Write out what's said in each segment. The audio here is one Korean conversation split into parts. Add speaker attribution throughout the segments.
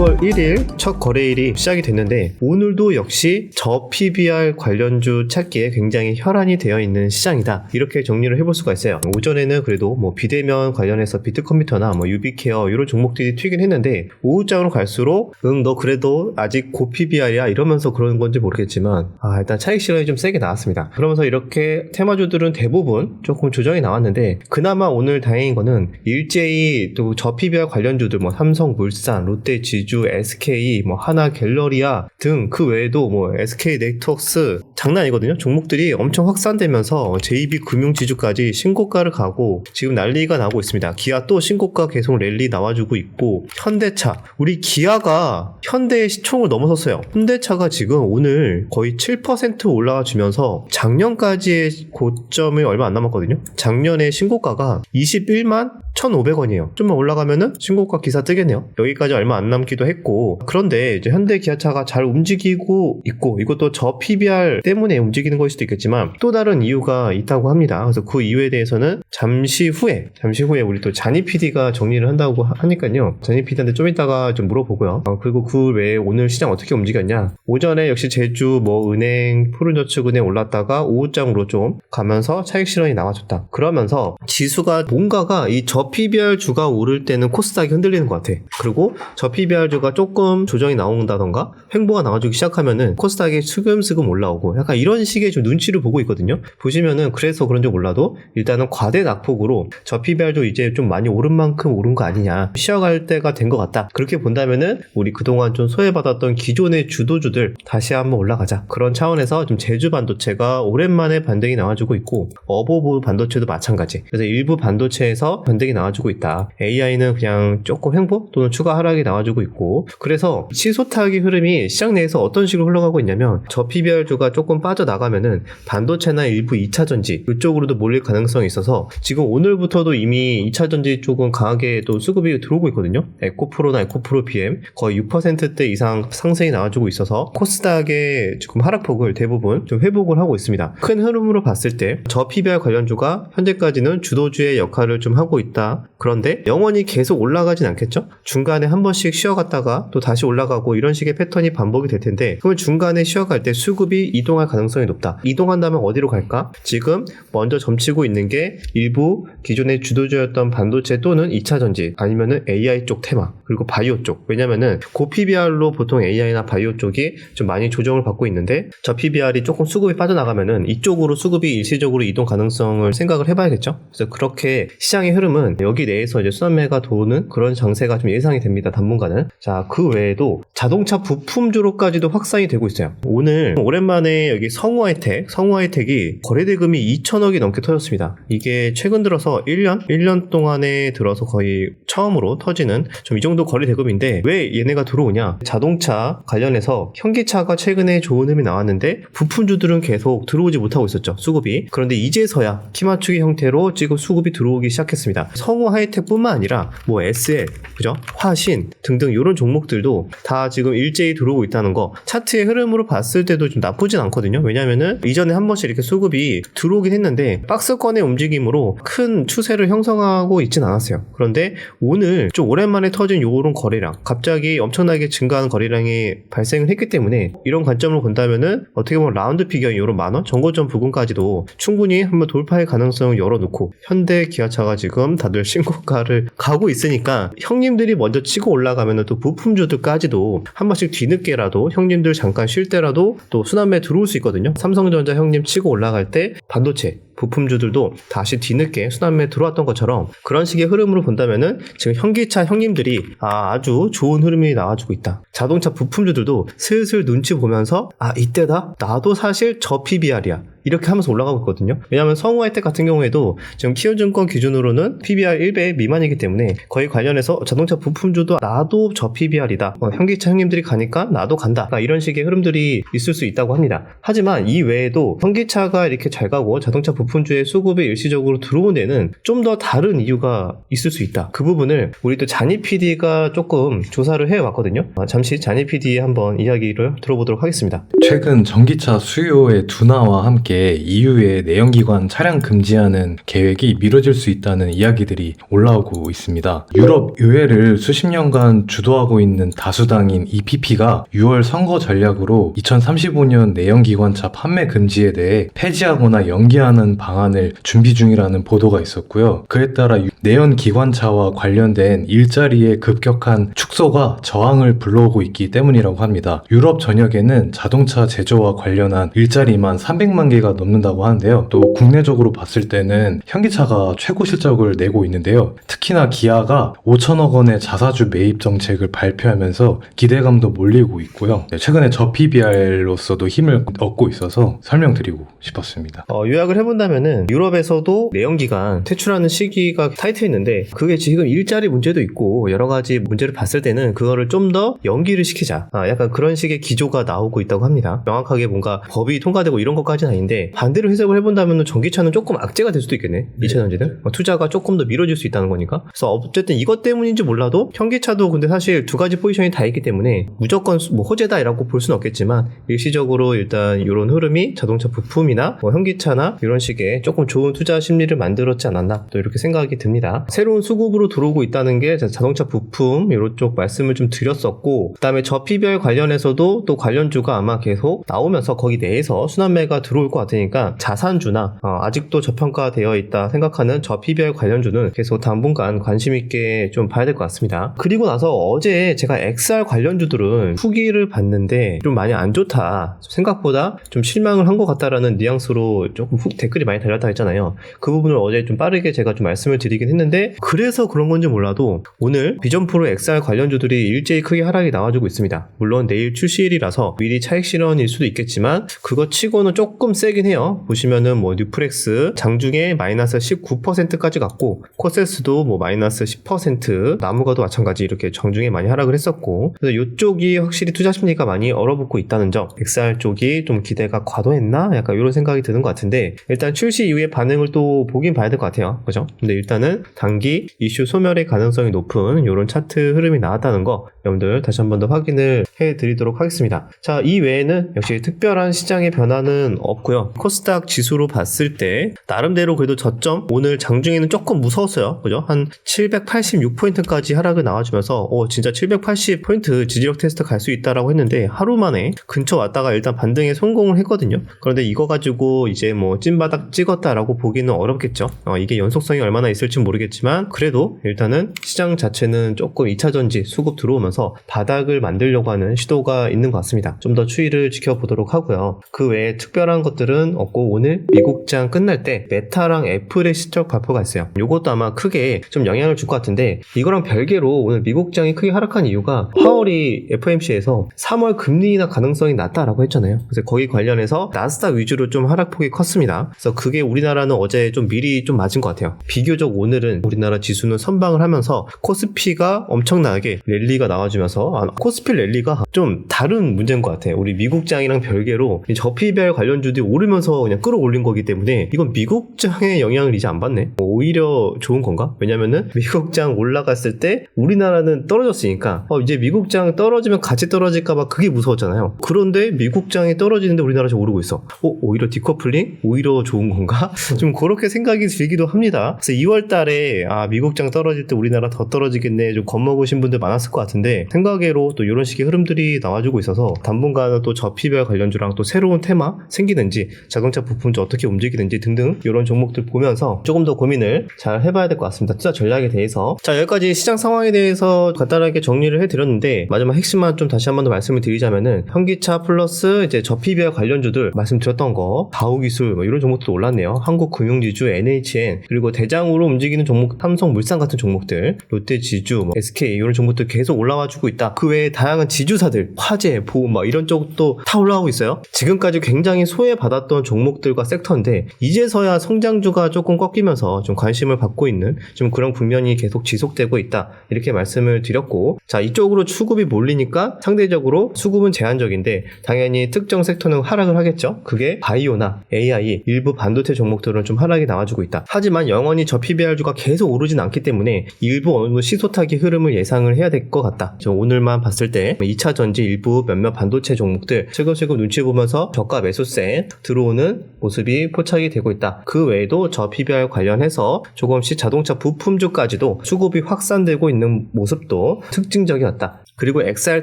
Speaker 1: 2월 1일 첫 거래일이 시작이 됐는데 오늘도 역시 저 PBR 관련주 찾기에 굉장히 혈안이 되어 있는 시장이다. 이렇게 정리를 해볼 수가 있어요. 오전에는 그래도 뭐 비대면 관련해서 비트컴퓨터나 뭐 유비케어 이런 종목들이 튀긴 했는데 오후장으로 갈수록 응 너 그래도 아직 고 PBR이야? 이러면서 그러는 건지 모르겠지만 아 일단 차익 실현이 좀 세게 나왔습니다. 그러면서 이렇게 테마주들은 대부분 조금 조정이 나왔는데 그나마 오늘 다행인 거는 일제히 또 저 PBR 관련주들 뭐 삼성 물산, 롯데 지주, SK, 뭐 하나 갤러리아 등 그 외에도 뭐 SK 네트워크스 장난 아니거든요. 종목들이 엄청 확산되면서 JB 금융 지주까지 신고가를 가고 지금 난리가 나고 있습니다. 기아 또 신고가 계속 랠리 나와주고 있고 현대차 우리 기아가 현대의 시총을 넘어섰어요. 현대차가 지금 오늘 거의 7% 올라와 주면서 작년까지의 고점이 얼마 안 남았거든요. 작년에 신고가가 21만 1,500원이에요. 좀만 올라가면은 신고가 기사 뜨겠네요. 여기까지 얼마 안 남기도 했고 그런데 이제 현대 기아차가 잘 움직이고 있고 이것도 저 PBR 때문에 움직이는 걸 수도 있겠지만 또 다른 이유가 있다고 합니다. 그래서 그 이유에 대해서는 잠시 후에 잠시 후에 우리 또 자니 PD가 정리를 한다고 하- 하니까요. 자니 PD한테 좀 이따가 좀 물어보고요. 어, 그리고 그 외에 오늘 시장 어떻게 움직였냐? 오전에 역시 제주 뭐 은행 푸른저축은행 올랐다가 오후장으로 좀 가면서 차익 실현이 나와줬다. 그러면서 지수가 뭔가가 이 저 PBR 주가 오를 때는 코스닥이 흔들리는 것 같아. 그리고 저 PBR 주가 조금 조정이 나온다던가 횡보가 나와주기 시작하면은 코스닥이 슬금슬금 올라오고 약간 이런 식의 좀 눈치를 보고 있거든요. 보시면은 그래서 그런지 몰라도 일단은 과대 낙폭으로 저 PBR 주 이제 좀 많이 오른 만큼 오른 거 아니냐 쉬어갈 때가 된 것 같다. 그렇게 본다면은 우리 그동안 좀 소외받았던 기존의 주도주들 다시 한번 올라가자. 그런 차원에서 좀 제주 반도체가 오랜만에 반등이 나와주고 있고 어보브 반도체도 마찬가지. 그래서 일부 반도체에서 반등이 나와주고 있다. AI는 그냥 조금 횡보 또는 추가 하락이 나와주고 있고 그래서 시소타기 흐름이 시장 내에서 어떤 식으로 흘러가고 있냐면 저 PBR주가 조금 빠져나가면은 반도체나 일부 2차 전지 이쪽으로도 몰릴 가능성이 있어서 지금 오늘부터도 이미 2차 전지 쪽은 강하게 또 수급이 들어오고 있거든요. 에코프로나 에코프로 BM 거의 6%대 이상 상승이 나와주고 있어서 코스닥의 지금 하락폭을 대부분 좀 회복을 하고 있습니다. 큰 흐름으로 봤을 때 저 PBR 관련주가 현재까지는 주도주의 역할을 좀 하고 있다. 그런데 영원히 계속 올라가진 않겠죠? 중간에 한 번씩 쉬어갔다 가 또 다시 올라가고 이런 식의 패턴이 반복이 될 텐데 그러면 중간에 쉬어갈 때 수급이 이동할 가능성이 높다. 이동한다면 어디로 갈까? 지금 먼저 점치고 있는 게 일부 기존의 주도주였던 반도체 또는 2차 전지 아니면은 AI 쪽 테마 그리고 바이오 쪽 왜냐면은 고 PBR로 보통 AI나 바이오 쪽이 좀 많이 조정을 받고 있는데 저 PBR이 조금 수급이 빠져나가면은 이쪽으로 수급이 일시적으로 이동 가능성을 생각을 해봐야겠죠. 그래서 그렇게 시장의 흐름은 여기 내에서 이제 수남매가 도는 그런 장세가 좀 예상이 됩니다. 당분간은. 자, 그 외에도 자동차 부품주로까지도 확산이 되고 있어요. 오늘 오랜만에 여기 성우하이텍, 성우하이텍이 거래대금이 2천억이 넘게 터졌습니다. 이게 최근 들어서 1년? 1년 동안에 들어서 거의 처음으로 터지는 좀 이 정도 거래대금인데 왜 얘네가 들어오냐? 자동차 관련해서 현기차가 최근에 좋은 흐름이 나왔는데 부품주들은 계속 들어오지 못하고 있었죠. 수급이. 그런데 이제서야 키맞추기 형태로 지금 수급이 들어오기 시작했습니다. 성우 하이텍뿐만 아니라 뭐 SL, 그죠? 화신 등등 이런 종목들도 다 지금 일제히 들어오고 있다는 거 차트의 흐름으로 봤을 때도 좀 나쁘진 않거든요. 왜냐면은 이전에 한 번씩 이렇게 수급이 들어오긴 했는데 박스권의 움직임으로 큰 추세를 형성하고 있진 않았어요. 그런데 오늘 좀 오랜만에 터진 요런 거래량 갑자기 엄청나게 증가하는 거래량이 발생을 했기 때문에 이런 관점으로 본다면은 어떻게 보면 라운드 피겨인 요런 만원 정고점 부근까지도 충분히 한번 돌파의 가능성을 열어놓고 현대 기아차가 지금 다들 신고가를 가고 있으니까 형님들이 먼저 치고 올라가면은 또 부품주들까지도 한 번씩 뒤늦게라도 형님들 잠깐 쉴 때라도 또 수남에 들어올 수 있거든요. 삼성전자 형님 치고 올라갈 때 반도체 부품주들도 다시 뒤늦게 수남에 들어왔던 것처럼 그런 식의 흐름으로 본다면은 지금 현기차 형님들이 아, 아주 좋은 흐름이 나와주고 있다. 자동차 부품주들도 슬슬 눈치 보면서 아 이때다 나도 사실 저 PBR이야. 이렇게 하면서 올라가고 있거든요. 왜냐하면 성우 하이텍 같은 경우에도 지금 키움증권 기준으로는 PBR 1배 미만이기 때문에 거의 관련해서 자동차 부품주도 나도 저 PBR이다. 어, 현기차 형님들이 가니까 나도 간다. 이런 식의 흐름들이 있을 수 있다고 합니다. 하지만 이 외에도 현기차가 이렇게 잘 가고 자동차 부품 부품주의 수급이 일시적으로 들어온 데는 좀 더 다른 이유가 있을 수 있다. 그 부분을 우리 또 자니 PD가 조금 조사를 해 왔거든요. 아, 잠시 자니 PD 한번 이야기를 들어보도록 하겠습니다.
Speaker 2: 최근 전기차 수요의 둔화와 함께 EU의 내연기관 차량 금지하는 계획이 미뤄질 수 있다는 이야기들이 올라오고 있습니다. 유럽 의회를 수십 년간 주도하고 있는 다수당인 EPP가 6월 선거 전략으로 2035년 내연기관차 판매 금지에 대해 폐지하거나 연기하는 방안을 준비 중이라는 보도가 있었고요. 그에 따라 내연 기관차와 관련된 일자리의 급격한 축소가 저항을 불러오고 있기 때문이라고 합니다. 유럽 전역에는 자동차 제조와 관련한 일자리만 300만 개가 넘는다고 하는데요. 또 국내적으로 봤을 때는 현기차가 최고 실적을 내고 있는데요. 특히나 기아가 5천억 원의 자사주 매입 정책을 발표하면서 기대감도 몰리고 있고요. 네, 최근에 저 PBR로서도 힘을 얻고 있어서 설명드리고 싶었습니다.
Speaker 1: 어, 요약을 해본 다면은 유럽에서도 내연기관 퇴출하는 시기가 타이트했는데 그게 지금 일자리 문제도 있고 여러 가지 문제를 봤을 때는 그거를 좀 더 연기를 시키자. 아, 약간 그런 식의 기조가 나오고 있다고 합니다. 명확하게 뭔가 법이 통과되고 이런 것까지는 아닌데 반대로 해석을 해본다면 전기차는 조금 악재가 될 수도 있겠네. 2차 전지는 어, 투자가 조금 더 미뤄질 수 있다는 거니까. 그래서 어쨌든 이것 때문인지 몰라도 현기차도 근데 사실 두 가지 포지션이 다 있기 때문에 무조건 뭐 호재다라고 볼 수는 없겠지만 일시적으로 일단 이런 흐름이 자동차 부품이나 뭐 현기차나 이런 식의 조금 좋은 투자 심리를 만들었지 않았나 또 이렇게 생각이 듭니다. 새로운 수급으로 들어오고 있다는 게 자동차 부품 이런 쪽 말씀을 좀 드렸었고 그다음에 저 PBR 관련해서도 또 관련주가 아마 계속 나오면서 거기 내에서 순환매가 들어올 것 같으니까 자산주나 어, 아직도 저평가되어 있다 생각하는 저 PBR 관련주는 계속 당분간 관심 있게 좀 봐야 될 것 같습니다. 그리고 나서 어제 제가 XR 관련주들은 후기를 봤는데 좀 많이 안 좋다. 생각보다 좀 실망을 한 것 같다라는 뉘앙스로 조금 후- 댓글이 많이 달렸다 했잖아요. 그 부분을 어제 좀 빠르게 제가 좀 말씀을 드리긴 했는데 그래서 그런 건지 몰라도 오늘 비전 프로 XR 관련주들이 일제히 크게 하락이 나와주고 있습니다. 물론 내일 출시일이라서 미리 차익 실현일 수도 있겠지만 그거 치고는 조금 세긴 해요. 보시면은 뭐 뉴프렉스 장중에 마이너스 19%까지 갔고 코세스도 뭐 마이너스 10% 나무가도 마찬가지 이렇게 장중에 많이 하락을 했었고 그래서 이쪽이 확실히 투자 심리가 많이 얼어붙고 있다는 점 XR 쪽이 좀 기대가 과도했나 약간 이런 생각이 드는 것 같은데 일단 출시 이후의 반응을 또 보긴 봐야 될 것 같아요. 그죠? 근데 일단은 단기 이슈 소멸의 가능성이 높은 이런 차트 흐름이 나왔다는 거 여러분들 다시 한 번 더 확인을 해 드리도록 하겠습니다. 자 이 외에는 역시 특별한 시장의 변화는 없고요. 코스닥 지수로 봤을 때 나름대로 그래도 저점 오늘 장중에는 조금 무서웠어요. 그죠? 한 786포인트까지 하락을 나와주면서 오 진짜 780포인트 지지력 테스트 갈 수 있다라고 했는데 하루 만에 근처 왔다가 일단 반등에 성공을 했거든요. 그런데 이거 가지고 이제 뭐 찐바닥 찍었다라고 보기는 어렵겠죠. 어, 이게 연속성이 얼마나 있을지 모르겠지만 그래도 일단은 시장 자체는 조금 2차전지 수급 들어오면서 바닥을 만들려고 하는 시도가 있는 것 같습니다. 좀 더 추이를 지켜보도록 하고요. 그 외에 특별한 것들은 없고 오늘 미국장 끝날 때 메타랑 애플의 실적 발표가 있어요. 이것도 아마 크게 좀 영향을 줄 것 같은데 이거랑 별개로 오늘 미국장이 크게 하락한 이유가 파월이 FOMC에서 3월 금리 인하 가능성이 낮다라고 했잖아요. 그래서 거기 관련해서 나스닥 위주로 좀 하락폭이 컸습니다. 그래서 그게 우리나라는 어제 좀 미리 좀 맞은 것 같아요. 비교적 오늘은 우리나라 지수는 선방을 하면서 코스피가 엄청나게 랠리가 나와주면서 아, 코스피 랠리가 좀 다른 문제인 것 같아요. 우리 미국장이랑 별개로 이 저피별 관련주들이 오르면서 그냥 끌어올린 거기 때문에 이건 미국장의 영향을 이제 안 받네. 뭐 오히려 좋은 건가? 왜냐면은 미국장 올라갔을 때 우리나라는 떨어졌으니까 어, 이제 미국장 떨어지면 같이 떨어질까봐 그게 무서웠잖아요. 그런데 미국장이 떨어지는데 우리나라 지금 오르고 있어. 어, 오히려 디커플링? 오히려 좋은 건가? 좀 그렇게 생각이 들기도 합니다 그래서 2월 달에 아 미국장 떨어질 때 우리나라 더 떨어지겠네 좀 겁먹으신 분들 많았을 것 같은데 생각외로 또 이런 식의 흐름들이 나와주고 있어서 당분간은 또 저피별 관련주랑 또 새로운 테마 생기는지 자동차 부품주 어떻게 움직이는지 등등 이런 종목들 보면서 조금 더 고민을 잘 해봐야 될 것 같습니다. 투자 전략에 대해서 자 여기까지 시장 상황에 대해서 간단하게 정리를 해드렸는데 마지막 핵심만 좀 다시 한 번 더 말씀을 드리자면은 현기차 플러스 이제 저피별 관련주들 말씀드렸던 거 다우기술 뭐 이런 종목도 올랐네요. 한국금융지주, NHN 그리고 대장으로 움직이는 종목 삼성물산 같은 종목들 롯데지주, 뭐 SK 이런 종목들 계속 올라와주고 있다. 그 외에 다양한 지주사들 화재, 보험 막 이런 쪽도 다 올라가고 있어요. 지금까지 굉장히 소외받았던 종목들과 섹터인데 이제서야 성장주가 조금 꺾이면서 좀 관심을 받고 있는 좀 그런 국면이 계속 지속되고 있다. 이렇게 말씀을 드렸고 자 이쪽으로 수급이 몰리니까 상대적으로 수급은 제한적인데 당연히 특정 섹터는 하락을 하겠죠. 그게 바이오나 AI 일부 일부 반도체 종목들은 좀 하락이 나와주고 있다. 하지만 영원히 저 PBR주가 계속 오르진 않기 때문에 일부 어느 정도 시소타기 흐름을 예상을 해야 될 것 같다. 저 오늘만 봤을 때 2차 전지 일부 몇몇 반도체 종목들 슬금슬금 눈치 보면서 저가 매수세 들어오는 모습이 포착이 되고 있다. 그 외에도 저 PBR 관련해서 조금씩 자동차 부품주까지도 수급이 확산되고 있는 모습도 특징적이었다. 그리고 XR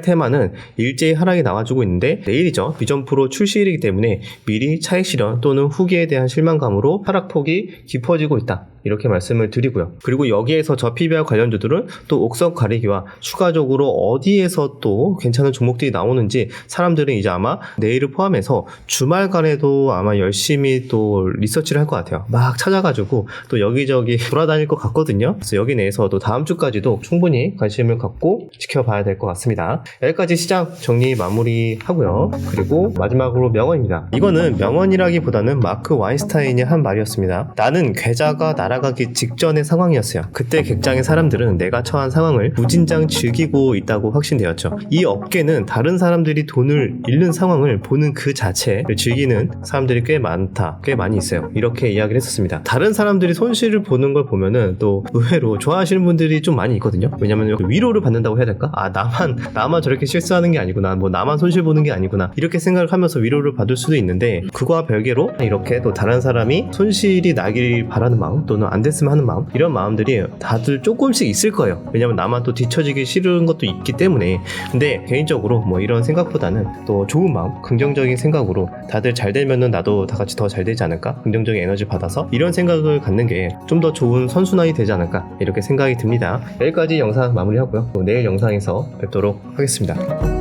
Speaker 1: 테마는 일제히 하락이 나와주고 있는데 내일이죠. 비전 프로 출시일이기 때문에 미리 차익 실현 또는 후기에 대한 실망감으로 하락폭이 깊어지고 있다. 이렇게 말씀을 드리고요. 그리고 여기에서 저 PBR 관련주들은 또 옥석 가리기와 추가적으로 어디에서 또 괜찮은 종목들이 나오는지 사람들은 이제 아마 내일을 포함해서 주말간에도 아마 열심히 또 리서치를 할 것 같아요. 막 찾아가지고 또 여기저기 돌아다닐 것 같거든요. 그래서 여기 내에서도 다음 주까지도 충분히 관심을 갖고 지켜봐야 될 것 같습니다. 여기까지 시장 정리 마무리 하고요. 그리고 마지막으로 명언입니다. 이거는 명언이라기보다는 마크 와 인스타인의 한 말이었습니다. 나는 계좌가 날아가기 직전의 상황이었어요. 그때 객장의 사람들은 내가 처한 상황을 무진장 즐기고 있다고 확신되었죠. 이 업계는 다른 사람들이 돈을 잃는 상황을 보는 그 자체를 즐기는 사람들이 꽤 많다, 꽤 많이 있어요. 이렇게 이야기를 했었습니다. 다른 사람들이 손실을 보는 걸 보면은 또 의외로 좋아하시는 분들이 좀 많이 있거든요. 왜냐면 위로를 받는다고 해야 될까? 아 나만 나만 저렇게 실수하는 게 아니구나, 뭐 나만 손실 보는 게 아니구나 이렇게 생각을 하면서 위로를 받을 수도 있는데 그와 별개로 이렇게 또 다른 사람이 손실이 나길 바라는 마음 또는 안 됐으면 하는 마음 이런 마음들이 다들 조금씩 있을 거예요. 왜냐면 나만 또 뒤처지기 싫은 것도 있기 때문에 근데 개인적으로 뭐 이런 생각보다는 또 좋은 마음, 긍정적인 생각으로 다들 잘 되면은 나도 다 같이 더 잘 되지 않을까? 긍정적인 에너지 받아서 이런 생각을 갖는 게 좀 더 좋은 선순환이 되지 않을까? 이렇게 생각이 듭니다. 여기까지 영상 마무리하고요. 또 내일 영상에서 뵙도록 하겠습니다.